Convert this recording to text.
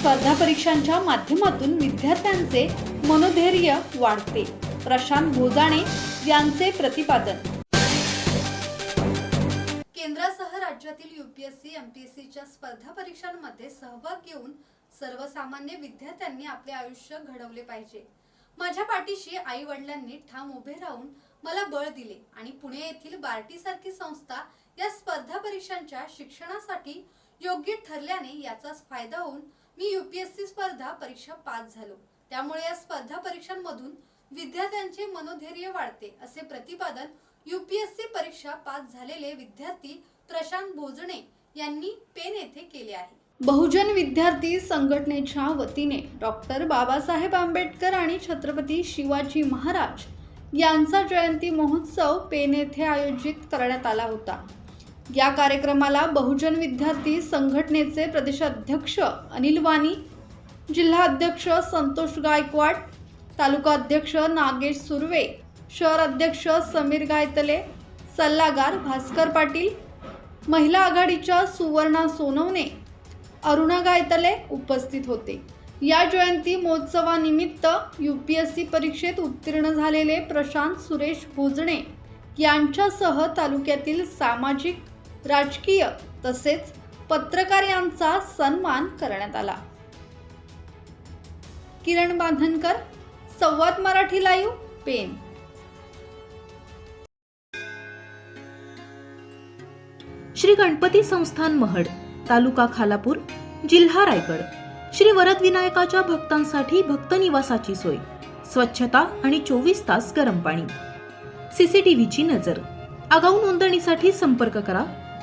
स्पर्धा परीक्षांच्या माध्यमातून विद्यार्थ्यांचे मनोधैर्य वाढते. प्रशांत भोजाणे यांचे प्रतिपादन. केंद्रासह राज्यातील युपीएससी एमपीएससीच्या स्पर्धा परीक्षांमध्ये सहभाग घेऊन सर्वसामान्य विद्यार्थ्यांनी आपले आयुष्य घडवले पाहिजे. माझ्या पाठीशी आई वडिलांनी ठाम उभे राहून मला बळ दिले आणि पुणे येथील बार्टी सारखी संस्था या स्पर्धा परीक्षांच्या शिक्षणासाठी योग्य ठरल्याने याचाच फायदा होऊन मी युपीएससी स्पर्धा परीक्षा पास झालो. त्यामुळे या स्पर्धा परीक्षांमधून विद्यार्थ्यांचे मनोधैर्य वाढते असे प्रतिपादन युपीएससी परीक्षा पास झालेले विद्यार्थी प्रशांत भोजणे यांनी पेन येथे केले आहे. बहुजन विद्यार्थी संघटनेच्या वतीने डॉक्टर बाबासाहेब आंबेडकर आणि छत्रपती शिवाजी महाराज यांचा जयंती महोत्सव पेन येथे आयोजित करण्यात आला होता. या कार्यक्रमाला बहुजन विद्यार्थी संघटनेचे प्रदेशाध्यक्ष अनिल वाणी जिल्हा अध्यक्ष संतोष गायकवाड तालुका अध्यक्ष नागेश सुर्वे शहर अध्यक्ष समीर गायतले सल्लागार भास्कर पाटील महिला आघाडीच्या सुवर्णा सोनवणे अरुणा गायतले उपस्थित होते. या जयंती महोत्सवानिमित्त यू पी एस सी परीक्षेत उत्तीर्ण झालेले प्रशांत सुरेश भोजणे यांच्यासह तालुक्यातील सामाजिक राजकीय तसेच पत्रकार यांचा सन्मान करण्यात आला. किरण बांधनकर संवाद मराठी लाईव्ह पेन श्री गणपती संस्थान महड तालुका खालापूर जिल्हा रायगड. श्री वरद विनायकाच्या भक्तांसाठी भक्त निवासाची सोय स्वच्छता आणि चोवीस तास गरम पाणी. सीसीटीव्हीची नजर. आगाऊ नोंदणीसाठी संपर्क करा